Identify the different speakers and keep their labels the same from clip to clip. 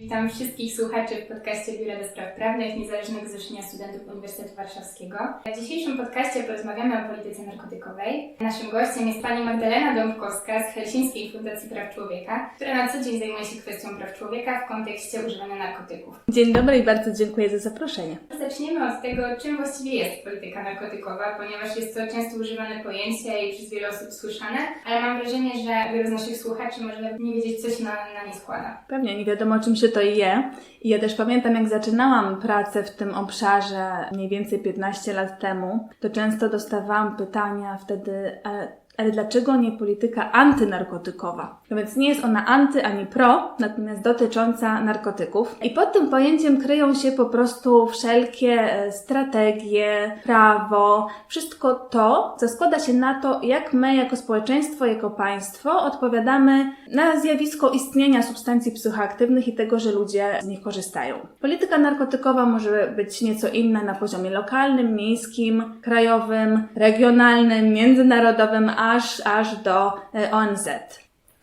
Speaker 1: Witam wszystkich słuchaczy w podcaście Biura do Spraw Prawnych Niezależnego Zrzeszenia Studentów Uniwersytetu Warszawskiego. W dzisiejszym podcaście porozmawiamy o polityce narkotykowej. Naszym gościem jest pani Magdalena Dąbkowska z Helsińskiej Fundacji Praw Człowieka, która na co dzień zajmuje się kwestią praw człowieka w kontekście używania narkotyków.
Speaker 2: Dzień dobry i bardzo dziękuję za zaproszenie.
Speaker 1: Zaczniemy od tego, czym właściwie jest polityka narkotykowa, ponieważ jest to często używane pojęcie i przez wiele osób słyszane, ale mam wrażenie, że wielu z naszych słuchaczy może nie wiedzieć, co się na, na nie składa.
Speaker 2: Pewnie nie wiadomo, czym się to je. I ja też pamiętam, jak zaczynałam pracę w tym obszarze mniej więcej 15 lat temu, to często dostawałam pytania wtedy, ale, ale dlaczego nie polityka antynarkotykowa? No więc nie jest ona anty ani pro, natomiast dotycząca narkotyków. I pod tym pojęciem kryją się po prostu wszelkie e, strategie, prawo, wszystko to, co składa się na to, jak my jako społeczeństwo, jako państwo odpowiadamy na zjawisko istnienia substancji psychoaktywnych i tego, że ludzie z nich korzystają. Polityka narkotykowa może być nieco inna na poziomie lokalnym, miejskim, krajowym, regionalnym, międzynarodowym, aż, aż do e, ONZ.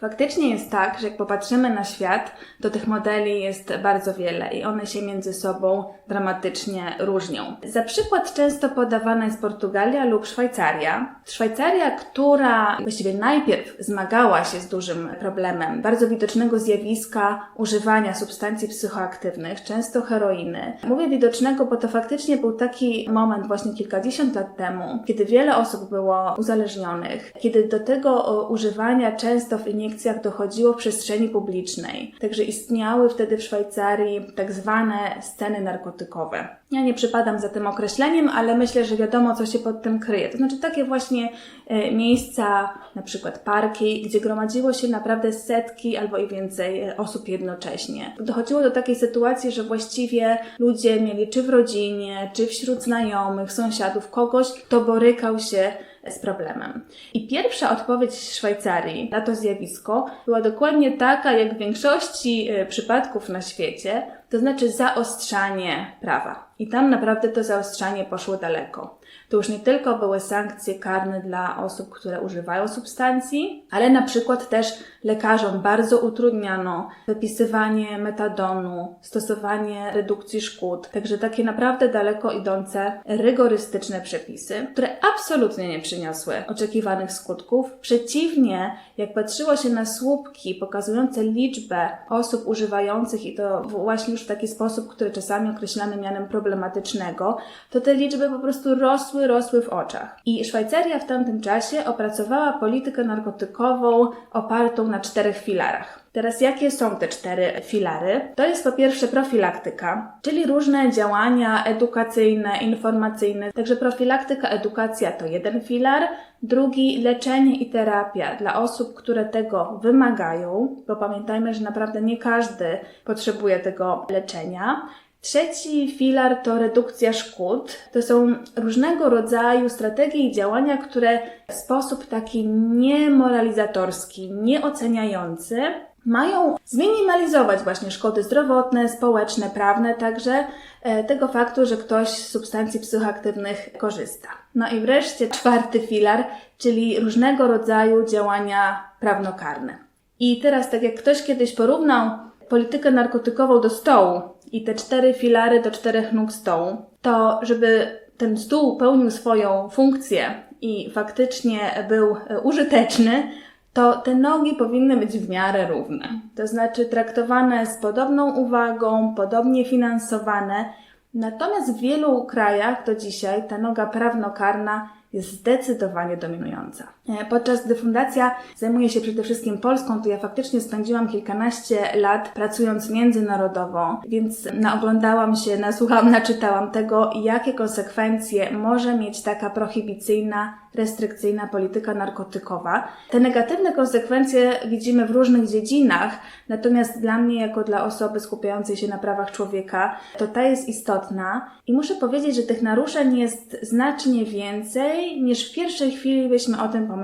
Speaker 2: Faktycznie jest tak, że jak popatrzymy na świat, to tych modeli jest bardzo wiele i one się między sobą dramatycznie różnią. Za przykład często podawana jest Portugalia lub Szwajcaria. Szwajcaria, która właściwie najpierw zmagała się z dużym problemem bardzo widocznego zjawiska używania substancji psychoaktywnych, często heroiny. Mówię widocznego, bo to faktycznie był taki moment właśnie kilkadziesiąt lat temu, kiedy wiele osób było uzależnionych, kiedy do tego o, używania często w iniekcjach dochodziło w przestrzeni publicznej. Także istniały wtedy w Szwajcarii tak zwane sceny narkotykowe. Ja nie przypadam za tym określeniem, ale myślę, że wiadomo, co się pod tym kryje. To znaczy takie właśnie e, miejsca, na przykład parki, gdzie gromadziło się naprawdę setki albo i więcej e, osób jednocześnie. Dochodziło do takiej sytuacji, że właściwie ludzie mieli czy w rodzinie, czy wśród znajomych, sąsiadów kogoś, kto borykał się z problemem. I pierwsza odpowiedź Szwajcarii na to zjawisko była dokładnie taka, jak w większości e, przypadków na świecie, to znaczy zaostrzanie prawa. I tam naprawdę to zaostrzanie poszło daleko. To już nie tylko były sankcje karne dla osób, które używają substancji, ale na przykład też lekarzom bardzo utrudniano wypisywanie metadonu, stosowanie redukcji szkód. Także takie naprawdę daleko idące, rygorystyczne przepisy, które absolutnie nie przyniosły oczekiwanych skutków. Przeciwnie, jak patrzyło się na słupki pokazujące liczbę osób używających i to właśnie już w taki sposób, który czasami określamy mianem problematycznego, to te liczby po prostu rosły, rosły w oczach. I Szwajcaria w tamtym czasie opracowała politykę narkotykową opartą na czterech filarach. Teraz jakie są te cztery filary? To jest po pierwsze profilaktyka, czyli różne działania edukacyjne, informacyjne. Także profilaktyka, edukacja to jeden filar. Drugi leczenie i terapia dla osób, które tego wymagają, bo pamiętajmy, że naprawdę nie każdy potrzebuje tego leczenia. Trzeci filar to redukcja szkód. To są różnego rodzaju strategie i działania, które w sposób taki niemoralizatorski, nieoceniający mają zminimalizować właśnie szkody zdrowotne, społeczne, prawne, także e, tego faktu, że ktoś z substancji psychoaktywnych korzysta. No i wreszcie czwarty filar, czyli różnego rodzaju działania prawnokarne. I teraz, tak jak ktoś kiedyś porównał politykę narkotykową do stołu i te cztery filary do czterech nóg stołu, to żeby ten stół pełnił swoją funkcję i faktycznie był e, użyteczny, to te nogi powinny być w miarę równe. To znaczy traktowane z podobną uwagą, podobnie finansowane. Natomiast w wielu krajach do dzisiaj ta noga prawnokarna jest zdecydowanie dominująca. E, Podczas gdy fundacja zajmuje się przede wszystkim Polską, to ja faktycznie spędziłam kilkanaście lat pracując międzynarodowo, więc naoglądałam się, nasłuchałam, naczytałam tego, jakie konsekwencje może mieć taka prohibicyjna, restrykcyjna polityka narkotykowa. Te negatywne konsekwencje widzimy w różnych dziedzinach, natomiast dla mnie, jako dla osoby skupiającej się na prawach człowieka, to ta jest istotna i muszę powiedzieć, że tych naruszeń jest znacznie więcej niż w pierwszej chwili byśmy o tym pomyśleli.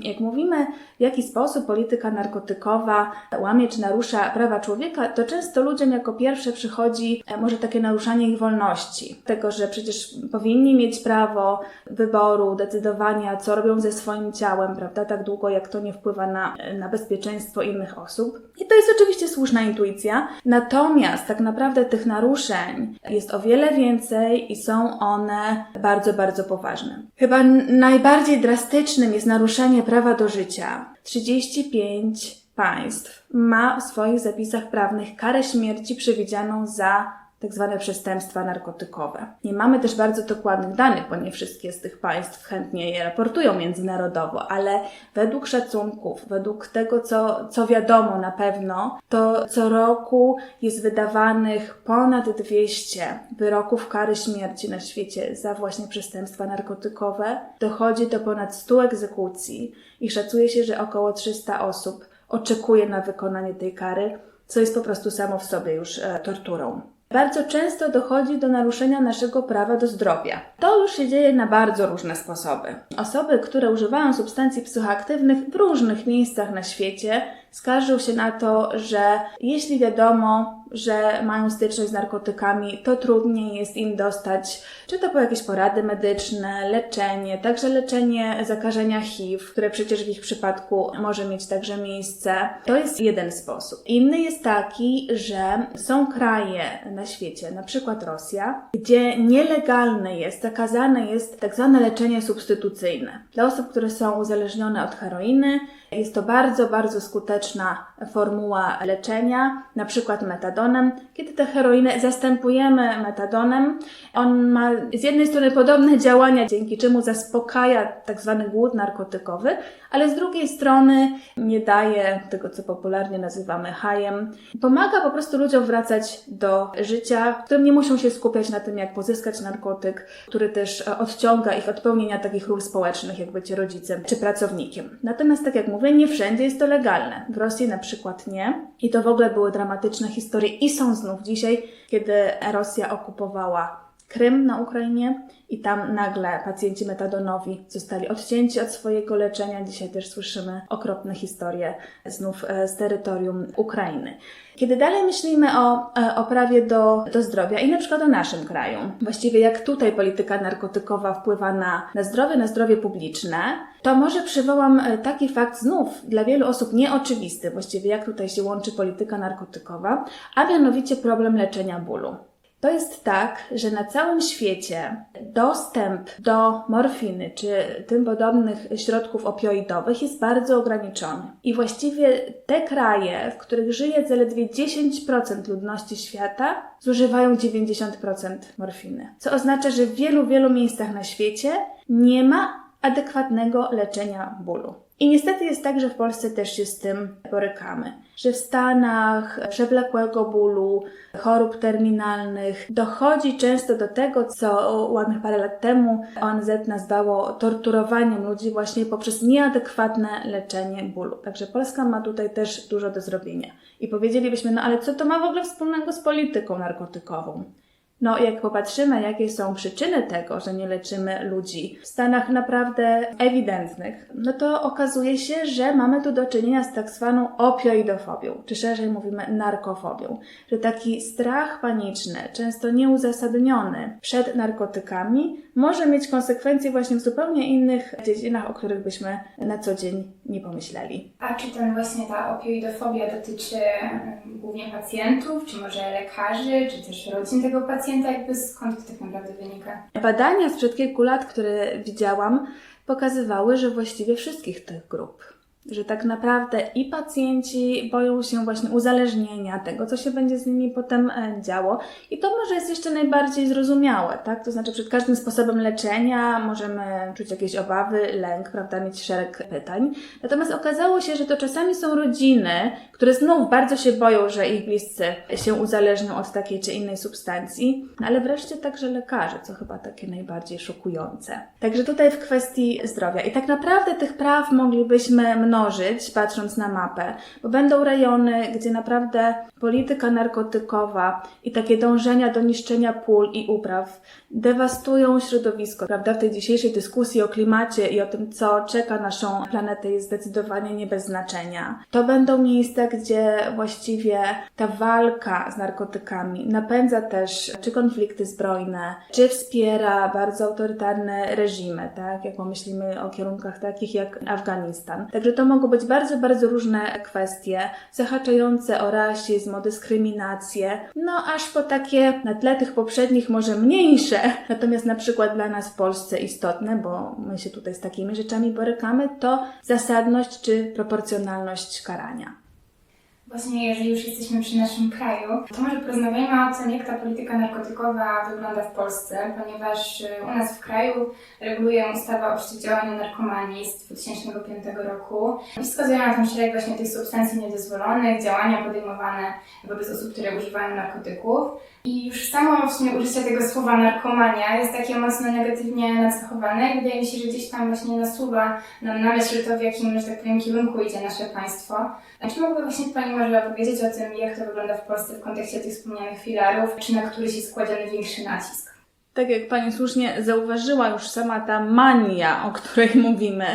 Speaker 2: Jak mówimy, w jaki sposób polityka narkotykowa łamie czy narusza prawa człowieka, to często ludziom jako pierwsze przychodzi e, może takie naruszanie ich wolności. Tego, że przecież powinni mieć prawo wyboru, decydowania co robią ze swoim ciałem, prawda, tak długo jak to nie wpływa na, na bezpieczeństwo innych osób. I to jest oczywiście słuszna intuicja, natomiast tak naprawdę tych naruszeń jest o wiele więcej i są one bardzo, bardzo poważne. Chyba najbardziej drastycznym jest naruszenie prawa do życia. 35 państw ma w swoich zapisach prawnych karę śmierci przewidzianą za tak zwane przestępstwa narkotykowe. Nie mamy też bardzo dokładnych danych, bo nie wszystkie z tych państw chętnie je raportują międzynarodowo, ale według szacunków, według tego, co, co wiadomo na pewno, to co roku jest wydawanych ponad 200 wyroków kary śmierci na świecie za właśnie przestępstwa narkotykowe. Dochodzi do ponad 100 egzekucji i szacuje się, że około 300 osób oczekuje na wykonanie tej kary, co jest po prostu samo w sobie już e, torturą. Bardzo często dochodzi do naruszenia naszego prawa do zdrowia. To już się dzieje na bardzo różne sposoby. Osoby, które używają substancji psychoaktywnych w różnych miejscach na świecie, skarżą się na to, że jeśli wiadomo, że mają styczność z narkotykami, to trudniej jest im dostać, czy to po jakieś porady medyczne, leczenie, także leczenie zakażenia HIV, które przecież w ich przypadku może mieć także miejsce. To jest jeden sposób. Inny jest taki, że są kraje na świecie, na przykład Rosja, gdzie nielegalne jest, zakazane jest tak zwane leczenie substytucyjne. Dla osób, które są uzależnione od heroiny, jest to bardzo, bardzo skuteczna formuła leczenia, na przykład metadonem. Kiedy tę heroinę zastępujemy metadonem, on ma z jednej strony podobne działania, dzięki czemu zaspokaja tak zwany głód narkotykowy, ale z drugiej strony nie daje tego, co popularnie nazywamy hajem. Pomaga po prostu ludziom wracać do życia, w którym nie muszą się skupiać na tym, jak pozyskać narkotyk, który też e, odciąga ich od pełnienia takich ról społecznych, jak bycie rodzicem czy pracownikiem. Natomiast, tak jak mówię, nie wszędzie jest to legalne. W Rosji na przykład nie. I to w ogóle były dramatyczne historie i są znów dzisiaj, kiedy Rosja okupowała Krym na Ukrainie i tam nagle pacjenci metadonowi zostali odcięci od swojego leczenia. Dzisiaj też słyszymy okropne historie znów e, z terytorium Ukrainy. Kiedy dalej myślimy o, e, o prawie do, do zdrowia i na przykład o naszym kraju, właściwie jak tutaj polityka narkotykowa wpływa na, na zdrowie, na zdrowie publiczne, to może przywołam e, taki fakt znów dla wielu osób nieoczywisty, właściwie jak tutaj się łączy polityka narkotykowa, a mianowicie problem leczenia bólu. To jest tak, że na całym świecie dostęp do morfiny czy tym podobnych środków opioidowych jest bardzo ograniczony. I właściwie te kraje, w których żyje zaledwie 10% ludności świata, zużywają 90% morfiny. Co oznacza, że w wielu, wielu miejscach na świecie nie ma adekwatnego leczenia bólu. I niestety jest tak, że w Polsce też się z tym borykamy. Że w Stanach przewlekłego bólu, chorób terminalnych dochodzi często do tego, co ładnych parę lat temu ONZ nazwało torturowaniem ludzi właśnie poprzez nieadekwatne leczenie bólu. Także Polska ma tutaj też dużo do zrobienia. I powiedzielibyśmy, no ale co to ma w ogóle wspólnego z polityką narkotykową? No, jak popatrzymy, jakie są przyczyny tego, że nie leczymy ludzi w stanach naprawdę ewidentnych, no to okazuje się, że mamy tu do czynienia z tak zwaną opioidofobią, czy szerzej mówimy narkofobią, że taki strach paniczny, często nieuzasadniony przed narkotykami, może mieć konsekwencje właśnie w zupełnie innych dziedzinach, o których byśmy na co dzień nie pomyśleli.
Speaker 1: A czy ten właśnie ta opioidofobia dotyczy em, głównie pacjentów, czy może lekarzy, czy też rodzin tego pacjenta? Jakby skąd to tak naprawdę wynika?
Speaker 2: Badania sprzed kilku lat, które widziałam, pokazywały, że właściwie wszystkich tych grup. Że tak naprawdę i pacjenci boją się właśnie uzależnienia, tego, co się będzie z nimi potem e, działo. I to może jest jeszcze najbardziej zrozumiałe, tak? To znaczy, przed każdym sposobem leczenia możemy czuć jakieś obawy, lęk, prawda, mieć szereg pytań. Natomiast okazało się, że to czasami są rodziny, które znów bardzo się boją, że ich bliscy się uzależnią od takiej czy innej substancji, no ale wreszcie także lekarze, co chyba takie najbardziej szokujące. Także tutaj w kwestii zdrowia. I tak naprawdę tych praw moglibyśmy mnożyć mnożyć, patrząc na mapę, bo będą rejony, gdzie naprawdę polityka narkotykowa i takie dążenia do niszczenia pól i upraw dewastują środowisko, prawda? W tej dzisiejszej dyskusji o klimacie i o tym, co czeka naszą planetę, jest zdecydowanie nie bez znaczenia. To będą miejsca, gdzie właściwie ta walka z narkotykami napędza też czy konflikty zbrojne, czy wspiera bardzo autorytarne reżimy, tak? Jak pomyślimy o kierunkach takich jak Afganistan. Także to mogą być bardzo, bardzo różne kwestie, zahaczające o rasizm, o dyskryminację, no aż po takie na tle tych poprzednich może mniejsze, natomiast na przykład dla nas w Polsce istotne, bo my się tutaj z takimi rzeczami borykamy, to zasadność czy proporcjonalność karania.
Speaker 1: Właśnie, jeżeli już jesteśmy przy naszym kraju, to może porozmawiajmy o tym, jak ta polityka narkotykowa wygląda w Polsce, ponieważ y, u nas w kraju reguluje ustawa o przeciwdziałaniu narkomanii z 2005 roku na tam szereg właśnie tych substancji niedozwolonych, działania podejmowane wobec osób, które używają narkotyków. I już samo właśnie użycie tego słowa narkomania jest takie mocno negatywnie nacechowane i wydaje mi się, że gdzieś tam właśnie nasuwa nam na myśl to, w jakim, że tak powiem, kierunku idzie nasze państwo. A czy mógłby właśnie Pani może opowiedzieć o tym, jak to wygląda w Polsce w kontekście tych wspomnianych filarów, czy na których jest kładziony większy nacisk?
Speaker 2: Tak jak Pani słusznie zauważyła, już sama ta mania, o której mówimy,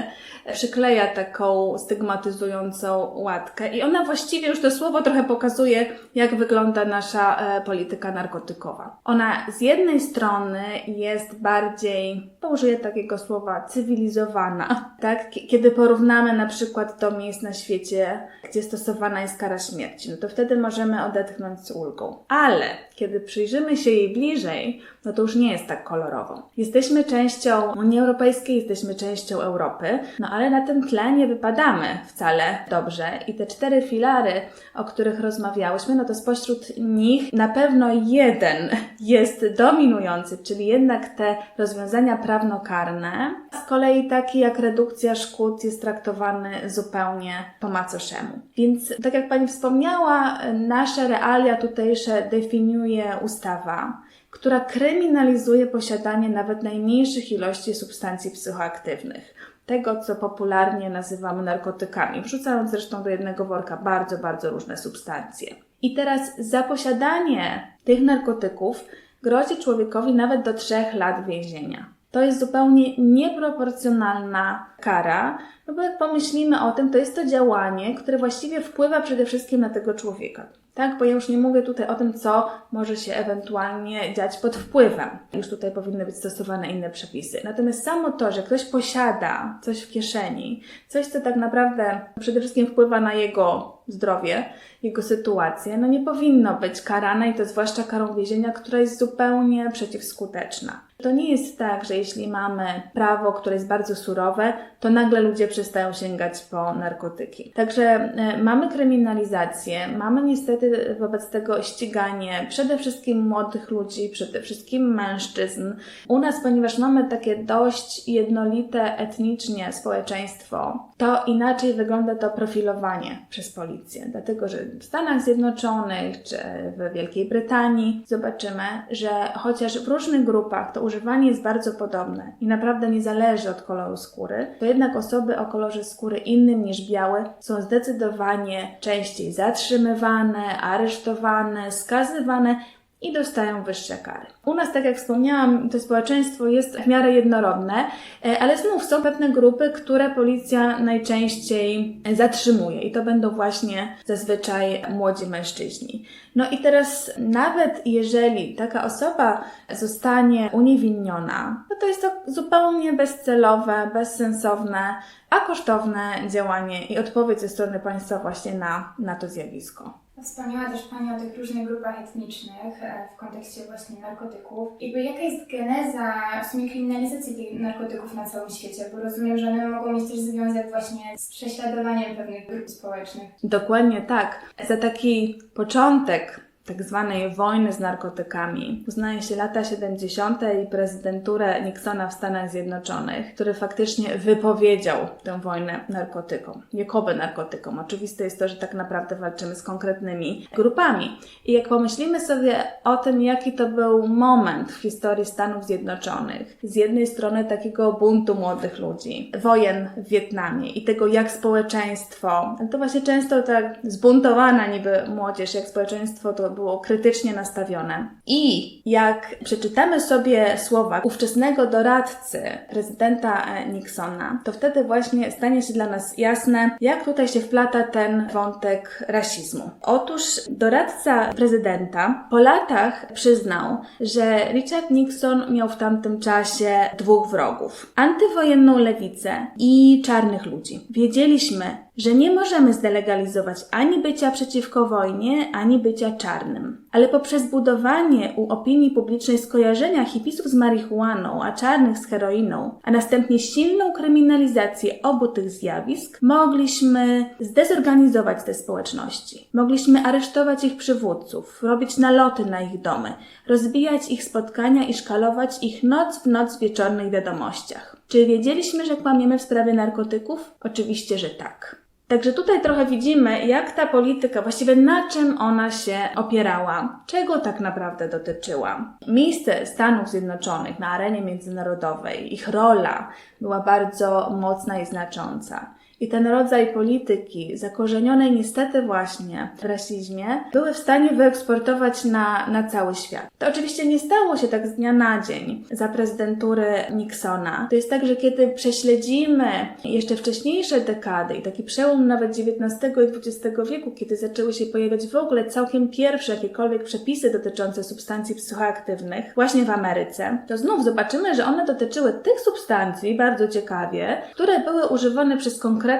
Speaker 2: przykleja taką stygmatyzującą łatkę i ona właściwie już to słowo trochę pokazuje, jak wygląda nasza e, polityka narkotykowa. Ona z jednej strony jest bardziej, użyję takiego słowa, cywilizowana, tak? Kiedy porównamy na przykład do miejsc na świecie, gdzie stosowana jest kara śmierci, no to wtedy możemy odetchnąć z ulgą. Ale kiedy przyjrzymy się jej bliżej, no to już nie jest tak kolorowo. Jesteśmy częścią Unii Europejskiej, jesteśmy częścią Europy, no ale na tym tle nie wypadamy wcale dobrze. I te cztery filary, o których rozmawiałyśmy, no to spośród nich na pewno jeden jest dominujący, czyli jednak te rozwiązania prawnokarne. Z kolei taki jak redukcja szkód jest traktowany zupełnie po macoszemu. Więc tak jak Pani wspomniała, nasze realia tutejsze definiuje ustawa która kryminalizuje posiadanie nawet najmniejszych ilości substancji psychoaktywnych. Tego, co popularnie nazywamy narkotykami, wrzucając zresztą do jednego worka bardzo, bardzo różne substancje. I teraz za posiadanie tych narkotyków grozi człowiekowi nawet do trzech lat więzienia. To jest zupełnie nieproporcjonalna kara, no bo jak pomyślimy o tym, to jest to działanie, które właściwie wpływa przede wszystkim na tego człowieka. Tak, bo ja już nie mówię tutaj o tym, co może się ewentualnie dziać pod wpływem. Już tutaj powinny być stosowane inne przepisy. Natomiast samo to, że ktoś posiada coś w kieszeni, coś, co tak naprawdę przede wszystkim wpływa na jego zdrowie, jego sytuację, no nie powinno być karane i to zwłaszcza karą więzienia, która jest zupełnie przeciwskuteczna. To nie jest tak, że jeśli mamy prawo, które jest bardzo surowe, to nagle ludzie przestają sięgać po narkotyki. Także e, mamy kryminalizację, mamy niestety wobec tego ściganie przede wszystkim młodych ludzi, przede wszystkim mężczyzn. U nas, ponieważ mamy takie dość jednolite etnicznie społeczeństwo, to inaczej wygląda to profilowanie przez policję. Dlatego, że w Stanach Zjednoczonych czy w Wielkiej Brytanii zobaczymy, że chociaż w różnych grupach to używanie jest bardzo podobne i naprawdę nie zależy od koloru skóry, to jednak osoby o kolorze skóry innym niż biały są zdecydowanie częściej zatrzymywane, aresztowane, skazywane i dostają wyższe kary. U nas, tak jak wspomniałam, to społeczeństwo jest w miarę jednorodne, e, ale znów są pewne grupy, które policja najczęściej zatrzymuje i to będą właśnie zazwyczaj młodzi mężczyźni. No i teraz nawet jeżeli taka osoba zostanie uniewinniona, no to jest to zupełnie bezcelowe, bezsensowne, a kosztowne działanie i odpowiedź ze strony państwa właśnie na, na to zjawisko.
Speaker 1: Wspomniała też Pani o tych różnych grupach etnicznych e, w kontekście właśnie narkotyków. Jakby jaka jest geneza w sumie kryminalizacji tych narkotyków na całym świecie? Bo rozumiem, że one mogą mieć też związek właśnie z prześladowaniem pewnych grup społecznych.
Speaker 2: Dokładnie tak. Za taki początek tak zwanej wojny z narkotykami uznaje się lata 70. i prezydenturę Nixona w Stanach Zjednoczonych, który faktycznie wypowiedział tę wojnę narkotykom, jakoby narkotykom. Oczywiste jest to, że tak naprawdę walczymy z konkretnymi grupami. I jak pomyślimy sobie o tym, jaki to był moment w historii Stanów Zjednoczonych, z jednej strony takiego buntu młodych ludzi, wojen w Wietnamie i tego, jak społeczeństwo, to właśnie często tak zbuntowana niby młodzież, jak społeczeństwo to było krytycznie nastawione. I jak przeczytamy sobie słowa ówczesnego doradcy prezydenta e, Nixona, to wtedy właśnie stanie się dla nas jasne, jak tutaj się wplata ten wątek rasizmu. Otóż doradca prezydenta po latach przyznał, że Richard Nixon miał w tamtym czasie dwóch wrogów: antywojenną lewicę i czarnych ludzi. Wiedzieliśmy, że nie możemy zdelegalizować ani bycia przeciwko wojnie, ani bycia czarnym. Ale poprzez budowanie u opinii publicznej skojarzenia hipisów z marihuaną, a czarnych z heroiną, a następnie silną kryminalizację obu tych zjawisk, mogliśmy zdezorganizować te społeczności. Mogliśmy aresztować ich przywódców, robić naloty na ich domy, rozbijać ich spotkania i szkalować ich noc w noc w wieczornych wiadomościach. Czy wiedzieliśmy, że kłamiemy w sprawie narkotyków? Oczywiście, że tak. Także tutaj trochę widzimy, jak ta polityka, właściwie na czym ona się opierała, czego tak naprawdę dotyczyła. Miejsce Stanów Zjednoczonych na arenie międzynarodowej, ich rola była bardzo mocna i znacząca. I ten rodzaj polityki, zakorzenionej niestety właśnie w rasizmie, były w stanie wyeksportować na, na cały świat. To oczywiście nie stało się tak z dnia na dzień za prezydentury Nixona. To jest tak, że kiedy prześledzimy jeszcze wcześniejsze dekady i taki przełom nawet XIX i XX wieku, kiedy zaczęły się pojawiać w ogóle całkiem pierwsze jakiekolwiek przepisy dotyczące substancji psychoaktywnych właśnie w Ameryce, to znów zobaczymy, że one dotyczyły tych substancji, bardzo ciekawie, które były używane przez konkretne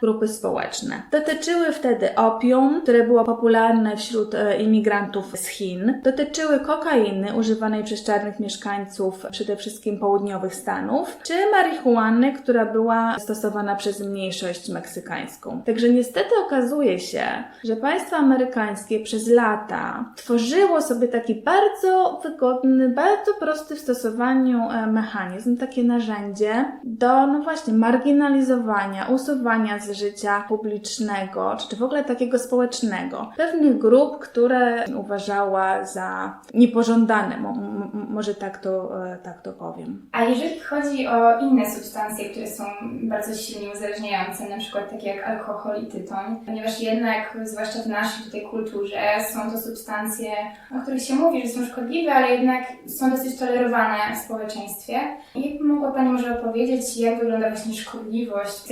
Speaker 2: grupy społeczne. Dotyczyły wtedy opium, które było popularne wśród e, imigrantów z Chin. Dotyczyły kokainy używanej przez czarnych mieszkańców przede wszystkim południowych Stanów, czy marihuany, która była stosowana przez mniejszość meksykańską. Także niestety okazuje się, że państwo amerykańskie przez lata tworzyło sobie taki bardzo wygodny, bardzo prosty w stosowaniu e, mechanizm, takie narzędzie do, no właśnie, marginalizowania, usuwania z życia publicznego, czy w ogóle takiego społecznego, pewnych grup, które uważała za niepożądane, mo, mo, może tak to, e, tak to powiem.
Speaker 1: A jeżeli chodzi o inne substancje, które są bardzo silnie uzależniające, na przykład takie jak alkohol i tytoń, ponieważ jednak, zwłaszcza w naszej tutaj kulturze, są to substancje, o których się mówi, że są szkodliwe, ale jednak są dosyć tolerowane w społeczeństwie. Jak mogła Pani może opowiedzieć, jak wygląda właśnie szkodliwość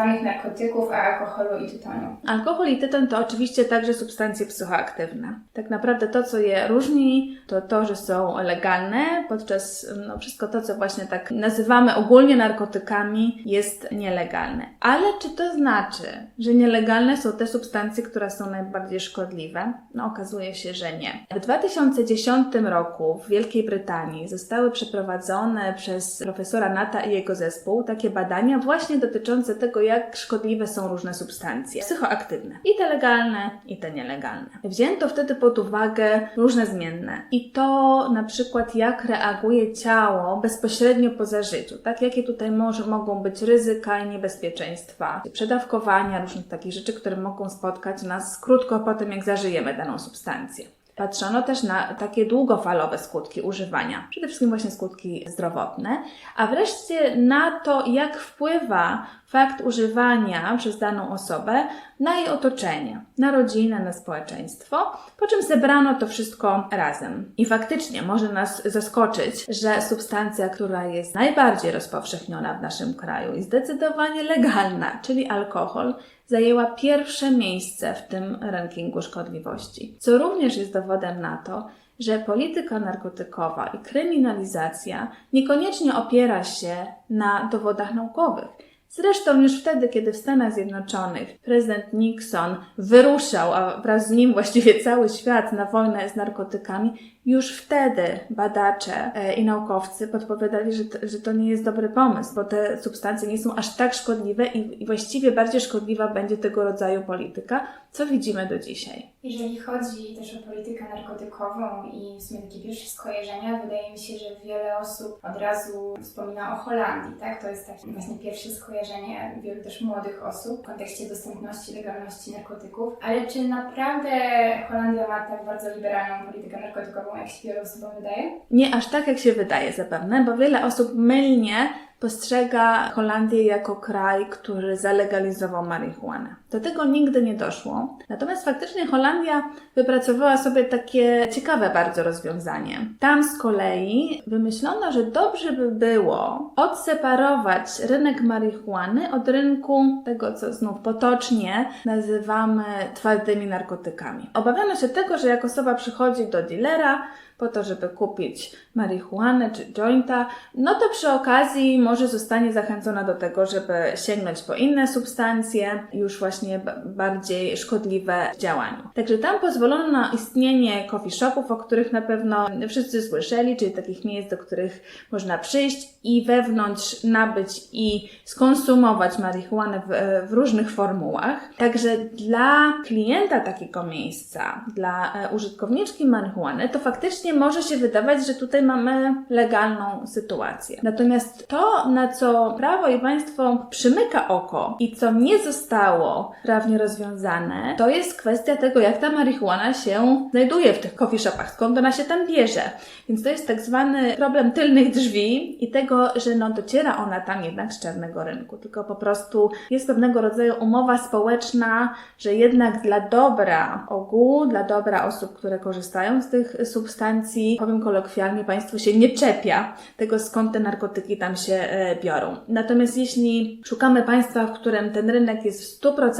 Speaker 1: stygmatyzowanych narkotyków, a alkoholu i tytoniu?
Speaker 2: Alkohol i tytoń to oczywiście także substancje psychoaktywne. Tak naprawdę to, co je różni, to to, że są legalne, podczas no, wszystko to, co właśnie tak nazywamy ogólnie narkotykami, jest nielegalne. Ale czy to znaczy, że nielegalne są te substancje, które są najbardziej szkodliwe? No, okazuje się, że nie. W 2010 roku w Wielkiej Brytanii zostały przeprowadzone przez profesora Nata i jego zespół takie badania właśnie dotyczące tego, jak szkodliwe są różne substancje psychoaktywne. I te legalne, i te nielegalne. Wzięto wtedy pod uwagę różne zmienne. I to na przykład jak reaguje ciało bezpośrednio po zażyciu. Tak, jakie tutaj może, mogą być ryzyka i niebezpieczeństwa. Przedawkowania, różnych takich rzeczy, które mogą spotkać nas krótko po tym, jak zażyjemy daną substancję. Patrzono też na takie długofalowe skutki używania, przede wszystkim właśnie skutki zdrowotne, a wreszcie na to, jak wpływa fakt używania przez daną osobę na jej otoczenie, na rodzinę, na społeczeństwo, po czym zebrano to wszystko razem. I faktycznie może nas zaskoczyć, że substancja, która jest najbardziej rozpowszechniona w naszym kraju i zdecydowanie legalna, czyli alkohol, zajęła pierwsze miejsce w tym rankingu szkodliwości, co również jest dowodem na to, że polityka narkotykowa i kryminalizacja niekoniecznie opiera się na dowodach naukowych. Zresztą już wtedy, kiedy w Stanach Zjednoczonych prezydent Nixon wyruszał, a wraz z nim właściwie cały świat na wojnę z narkotykami, już wtedy badacze e, i naukowcy podpowiadali, że to, że to nie jest dobry pomysł, bo te substancje nie są aż tak szkodliwe i, i właściwie bardziej szkodliwa będzie tego rodzaju polityka Co widzimy do dzisiaj?
Speaker 1: Jeżeli chodzi też o politykę narkotykową i w sumie takie pierwsze skojarzenia, wydaje mi się, że wiele osób od razu wspomina o Holandii, tak? To jest takie właśnie pierwsze skojarzenie wielu też młodych osób w kontekście dostępności, legalności narkotyków. Ale czy naprawdę Holandia ma tak bardzo liberalną politykę narkotykową, jak się wielu osobom wydaje?
Speaker 2: Nie aż tak, jak się wydaje zapewne, bo wiele osób mylnie postrzega Holandię jako kraj, który zalegalizował marihuanę. Do tego nigdy nie doszło. Natomiast faktycznie Holandia wypracowała sobie takie ciekawe bardzo rozwiązanie. Tam z kolei wymyślono, że dobrze by było odseparować rynek marihuany od rynku tego, co znów potocznie nazywamy twardymi narkotykami. Obawiano się tego, że jak osoba przychodzi do dealera, po to, żeby kupić marihuanę czy jointa, no to przy okazji może zostanie zachęcona do tego, żeby sięgnąć po inne substancje, już właśnie bardziej szkodliwe w działaniu. Także tam pozwolono na istnienie coffee shopów, o których na pewno wszyscy słyszeli, czyli takich miejsc, do których można przyjść i wewnątrz nabyć i skonsumować marihuanę w, w różnych formułach. Także dla klienta takiego miejsca, dla e, użytkowniczki marihuany, to faktycznie może się wydawać, że tutaj mamy legalną sytuację. Natomiast to, na co prawo i państwo przymyka oko i co nie zostało prawnie rozwiązane, to jest kwestia tego, jak ta marihuana się znajduje w tych coffee shopach, skąd ona się tam bierze. Więc to jest tak zwany problem tylnych drzwi i tego, że no dociera ona tam jednak z czarnego rynku, tylko po prostu jest pewnego rodzaju umowa społeczna, że jednak dla dobra ogółu, dla dobra osób, które korzystają z tych substancji, powiem kolokwialnie, państwo się nie czepia tego, skąd te narkotyki tam się e, biorą. Natomiast jeśli szukamy państwa, w którym ten rynek jest w 100%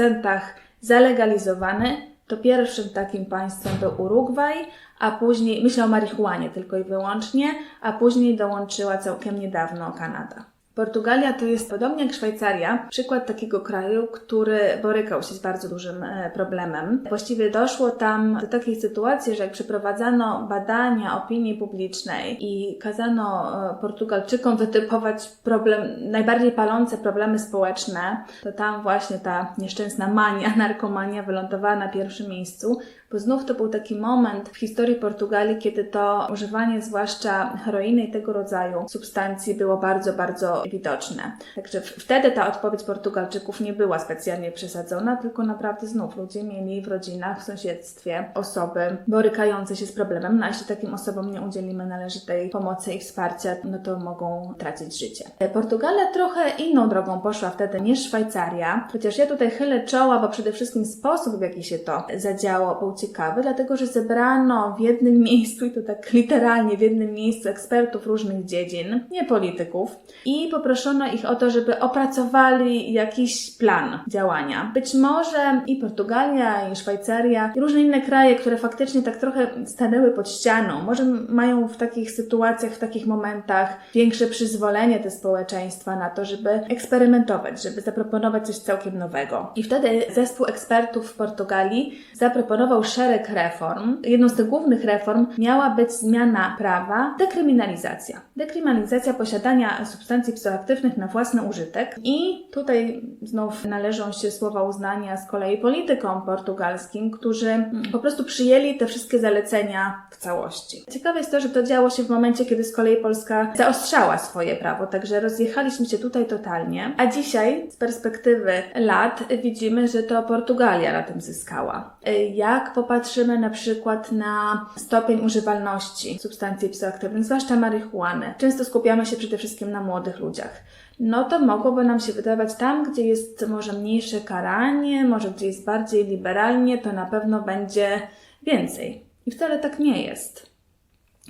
Speaker 2: zalegalizowany, to pierwszym takim państwem był Urugwaj, a później, myślę o marihuanie tylko i wyłącznie, a później dołączyła całkiem niedawno Kanada. Portugalia to jest podobnie jak Szwajcaria, przykład takiego kraju, który borykał się z bardzo dużym e, problemem. Właściwie doszło tam do takiej sytuacji, że jak przeprowadzano badania opinii publicznej i kazano e, Portugalczykom wytypować problem, najbardziej palące problemy społeczne, to tam właśnie ta nieszczęsna mania, narkomania wylądowała na pierwszym miejscu, bo znów to był taki moment w historii Portugalii, kiedy to używanie zwłaszcza heroiny i tego rodzaju substancji było bardzo, bardzo widoczne. Także wtedy ta odpowiedź Portugalczyków nie była specjalnie przesadzona, tylko naprawdę znów ludzie mieli w rodzinach, w sąsiedztwie osoby borykające się z problemem, no a jeśli takim osobom nie udzielimy należytej pomocy i wsparcia, no to mogą tracić życie. Portugalia trochę inną drogą poszła wtedy niż Szwajcaria, chociaż ja tutaj chylę czoła, bo przede wszystkim sposób, w jaki się to zadziało, był ciekawy, dlatego że zebrano w jednym miejscu, i to tak literalnie w jednym miejscu, ekspertów różnych dziedzin, nie polityków, i poproszono ich o to, żeby opracowali jakiś plan działania. Być może i Portugalia, i Szwajcaria, i różne inne kraje, które faktycznie tak trochę stanęły pod ścianą, może mają w takich sytuacjach, w takich momentach większe przyzwolenie te społeczeństwa na to, żeby eksperymentować, żeby zaproponować coś całkiem nowego. I wtedy zespół ekspertów w Portugalii zaproponował szereg reform. Jedną z tych głównych reform miała być zmiana prawa, dekryminalizacja. Dekryminalizacja posiadania substancji psychoaktywnych na własny użytek i tutaj znów należą się słowa uznania z kolei politykom portugalskim, którzy po prostu przyjęli te wszystkie zalecenia w całości. Ciekawe jest to, że to działo się w momencie, kiedy z kolei Polska zaostrzała swoje prawo, także rozjechaliśmy się tutaj totalnie, a dzisiaj z perspektywy lat widzimy, że to Portugalia na tym zyskała. Jak popatrzymy na przykład na stopień używalności substancji psychoaktywnych, zwłaszcza marihuany, często skupiamy się przede wszystkim na młodych ludziach. No to mogłoby nam się wydawać tam, gdzie jest może mniejsze karanie, może gdzie jest bardziej liberalnie, to na pewno będzie więcej. I wcale tak nie jest.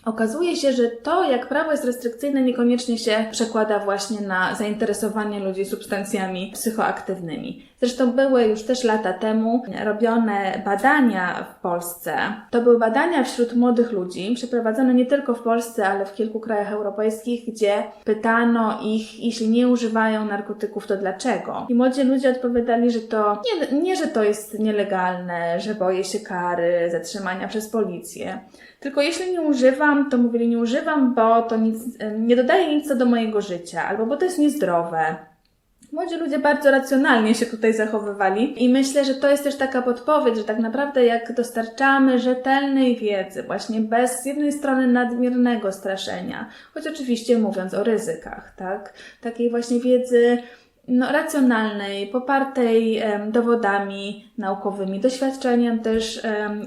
Speaker 2: Okazuje się, że to, jak prawo jest restrykcyjne, niekoniecznie się przekłada właśnie na zainteresowanie ludzi substancjami psychoaktywnymi. Zresztą były już też lata temu robione badania w Polsce. To były badania wśród młodych ludzi, przeprowadzone nie tylko w Polsce, ale w kilku krajach europejskich, gdzie pytano ich, jeśli nie używają narkotyków, to dlaczego? I młodzi ludzie odpowiadali, że to nie, nie że to jest nielegalne, że boję się kary, zatrzymania przez policję. Tylko jeśli nie używam, to mówili nie używam, bo to nic, nie dodaje nic do mojego życia, albo bo to jest niezdrowe, Młodzi ludzie bardzo racjonalnie się tutaj zachowywali i myślę, że to jest też taka podpowiedź, że tak naprawdę jak dostarczamy rzetelnej wiedzy, właśnie bez z jednej strony nadmiernego straszenia, choć oczywiście mówiąc o ryzykach, tak? Takiej właśnie wiedzy no, racjonalnej, popartej dowodami naukowymi, doświadczeniem też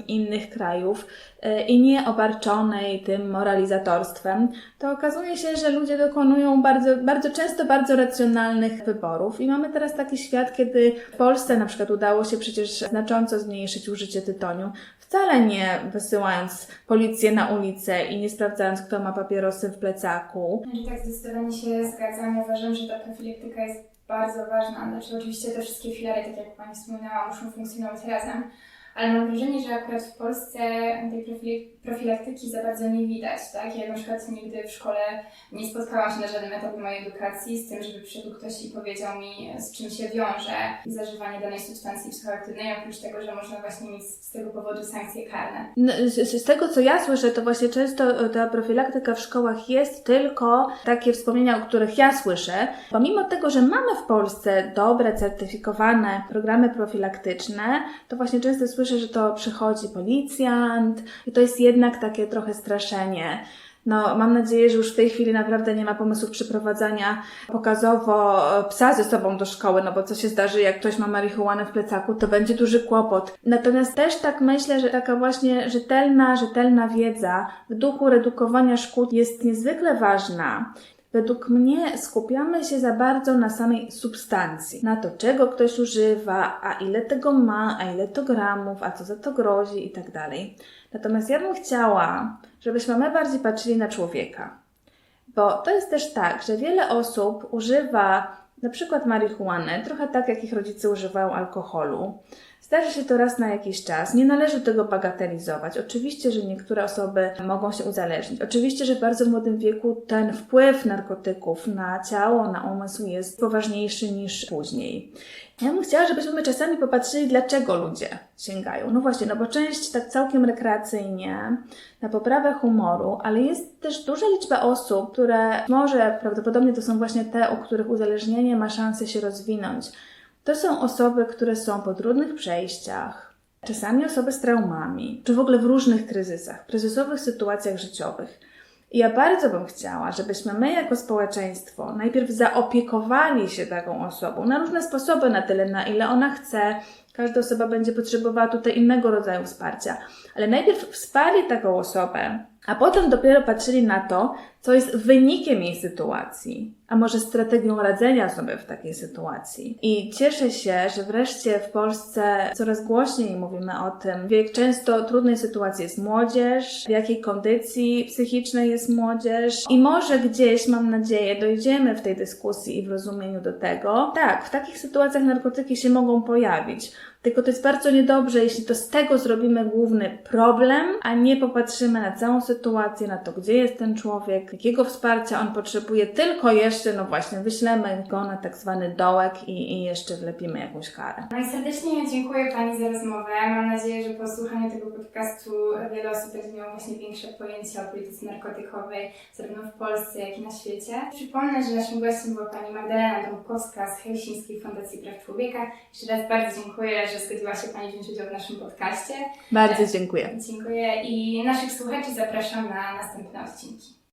Speaker 2: innych krajów e, i nie obarczonej tym moralizatorstwem, to okazuje się, że ludzie dokonują bardzo, bardzo często bardzo racjonalnych wyborów. I mamy teraz taki świat, kiedy w Polsce na przykład udało się przecież znacząco zmniejszyć użycie tytoniu, wcale nie wysyłając policję na ulicę i nie sprawdzając, kto ma papierosy w plecaku,
Speaker 1: tak, zdecydowanie się zgadzam. Uważam, że ta profilaktyka jest bardzo ważna. Znaczy, oczywiście te wszystkie filary, tak jak Pani wspominała, muszą funkcjonować razem, ale mam wrażenie, że akurat w Polsce tej profili- profilaktyki za bardzo nie widać, tak? Ja na przykład nigdy w szkole nie spotkałam się na żadnym etapie mojej edukacji z tym, żeby przyszedł ktoś i powiedział mi, z czym się wiąże zażywanie danej substancji psychoaktywnej, oprócz tego, że można właśnie mieć z tego powodu sankcje karne.
Speaker 2: No, Z, z tego, co ja słyszę, to właśnie często ta profilaktyka w szkołach jest tylko takie wspomnienia, o których ja słyszę. Pomimo tego, że mamy w Polsce dobre, certyfikowane programy profilaktyczne, to właśnie często słyszę, że to przychodzi policjant i to jest jednak takie trochę straszenie. No, mam nadzieję, że już w tej chwili naprawdę nie ma pomysłów przyprowadzania pokazowo e, psa ze sobą do szkoły, no bo co się zdarzy, jak ktoś ma marihuanę w plecaku, to będzie duży kłopot. Natomiast też tak myślę, że taka właśnie rzetelna, rzetelna wiedza w duchu redukowania szkód jest niezwykle ważna. Według mnie skupiamy się za bardzo na samej substancji, na to, czego ktoś używa, a ile tego ma, a ile to gramów, a co za to grozi i tak dalej. Natomiast ja bym chciała, żebyśmy my bardziej patrzyli na człowieka. Bo to jest też tak, że wiele osób używa na przykład marihuany, trochę tak jak ich rodzice używają alkoholu. Zdarzy się to raz na jakiś czas. Nie należy tego bagatelizować. Oczywiście, że niektóre osoby mogą się uzależnić. Oczywiście, że w bardzo młodym wieku ten wpływ narkotyków na ciało, na umysł jest poważniejszy niż później. Ja bym chciała, żebyśmy my czasami popatrzyli, dlaczego ludzie sięgają. No właśnie, no bo część tak całkiem rekreacyjnie, na poprawę humoru, ale jest też duża liczba osób, które może prawdopodobnie to są właśnie te, u których uzależnienie ma szansę się rozwinąć. To są osoby, które są po trudnych przejściach, czasami osoby z traumami, czy w ogóle w różnych kryzysach, kryzysowych sytuacjach życiowych. I ja bardzo bym chciała, żebyśmy my jako społeczeństwo najpierw zaopiekowali się taką osobą na różne sposoby, na tyle, na ile ona chce. Każda osoba będzie potrzebowała tutaj innego rodzaju wsparcia, ale najpierw wsparli taką osobę, a potem dopiero patrzyli na to, co jest wynikiem jej sytuacji, a może strategią radzenia sobie w takiej sytuacji. I cieszę się, że wreszcie w Polsce coraz głośniej mówimy o tym, w jak często trudnej sytuacji jest młodzież, w jakiej kondycji psychicznej jest młodzież i może gdzieś, mam nadzieję, dojdziemy w tej dyskusji i w rozumieniu do tego. Tak, w takich sytuacjach narkotyki się mogą pojawić. Tylko to jest bardzo niedobrze, jeśli to z tego zrobimy główny problem, a nie popatrzymy na całą sytuację, na to, gdzie jest ten człowiek, jakiego wsparcia on potrzebuje, tylko jeszcze, no właśnie, wyślemy go na tak zwany dołek i, i jeszcze wlepimy jakąś karę.
Speaker 1: No i serdecznie dziękuję Pani za rozmowę. Mam nadzieję, że po słuchaniu tego podcastu wiele osób będzie miało właśnie większe pojęcie o polityce narkotykowej, zarówno w Polsce, jak i na świecie. Przypomnę, że naszym gościem była Pani Magdalena Dąbkowska z Helsińskiej Fundacji Praw Człowieka. Jeszcze raz bardzo dziękuję, że zgodziła się Pani wziąć udział w naszym podcaście.
Speaker 2: Bardzo dziękuję.
Speaker 1: Dziękuję i naszych słuchaczy zapraszam na następne odcinki.